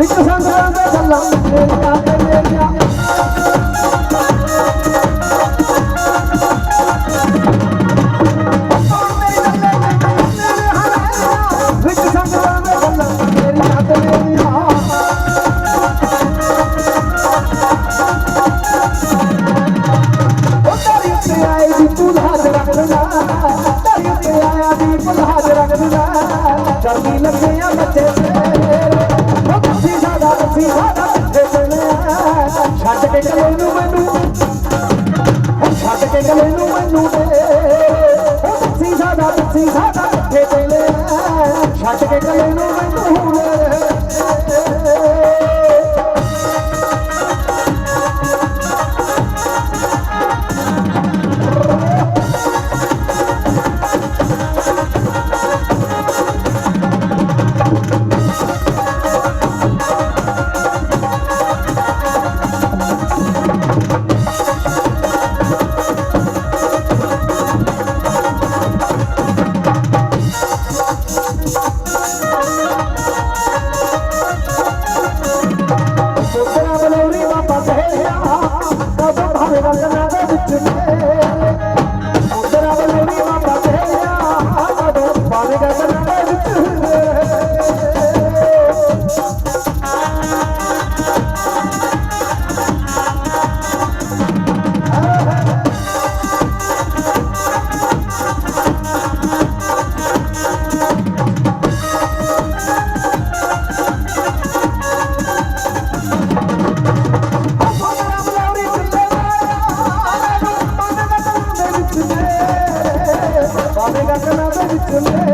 ਵਿੱਚ ਸੰਗਤਾਂ ਦੇ ਗੱਲਾਂ ਮੇਰੀਆਂ ਤੇ ਮੇਰੀਆਂ ਵਿੱਚ ਸੰਗਤਾਂ ਦੇ ਗੱਲਾਂ ਮੇਰੀਆਂ ਤੇ ਮੇਰੀਆਂ ਉਹ ਤਾਰੀ ਉੱਤੇ ਆਏ ਦੀ ਤੂੰ ਲਾਜ ਰੱਖ ਦਿੰਦਾ। ਤਾਰੀ ਉੱਤੇ ਆਇਆ ਦੀ ਤੂੰ ਲਾਜ ਰੱਖ ਦਿੰਦਾ। ਚਰਦੀ ਲੱਗੇ ਆ ਕੇ ਗਲੇ ਨੂੰ ਮੈਨੂੰ ਉਹ ਛੱਡ ਕੇ ਗਲੇ ਨੂੰ ਮੈਨੂੰ ਦੇ। ਉਹ ਤੁਸੀਂ ਸਾਡਾ ਤੁਸੀਂ ਸਾਡਾ ਕਿੱਥੇ ਚਲਿਆ ਛੱਡ ਕੇ ਗਲੇ ਨੂੰ ਮੈਨੂੰ ਦੇ।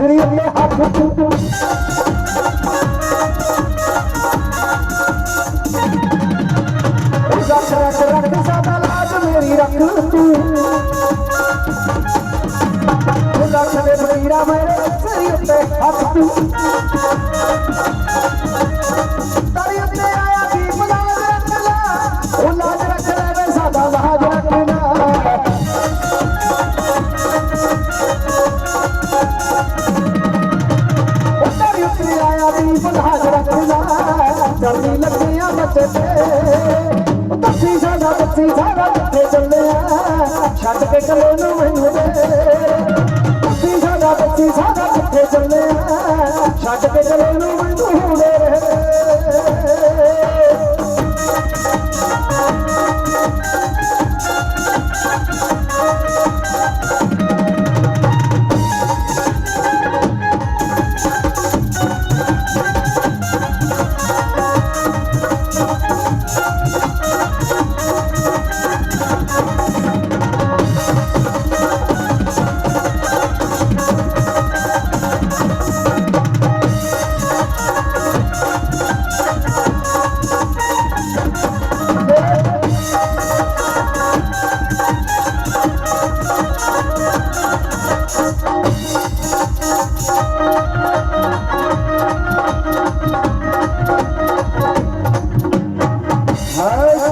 ਮੇਰੇ ਸ੍ਰੀ ਅੱਲੇ ਹੱਥ ਤੂੰ ਰੱਖ ਰੱਖ ਰੱਖ ਸਾਡਾ ਲਾਜ, ਮੇਰੀ ਰੱਖ ਤੂੰ ਰੱਖ ਦੇ ਫਕੀਰਾ ਮੇਰੇ ਸ੍ਰੀ ਅੱਲੇ ਹੱਥ ਤੂੰ ਉੱਤਰ ਉੱਤੇ ਆਇਆ ਵੀ ਬਲਹਾਜ ਰੱਖਦਾ ਜਲਦੀ ਲੱਗਿਆ ਬੱਚੇ ਤੇ ਦੱਸੀ ਸਾਡਾ ਦੱਸੀ ਸਾਡਾ ਕਿੱਥੇ ਚੱਲਿਆ ਛੱਡ ਕੇ ਗਲੇ ਨੂੰ ਮੈਨੂੰ ਦੇ। ਦੱਸੀ ਸਾਡਾ ਦੱਸੀ ਸਾਡਾ ਕਿੱਥੇ ਚੱਲਿਆ ਛੱਡ ਕੇ ਗਲੇ ਨੂੰ ਹਾਏ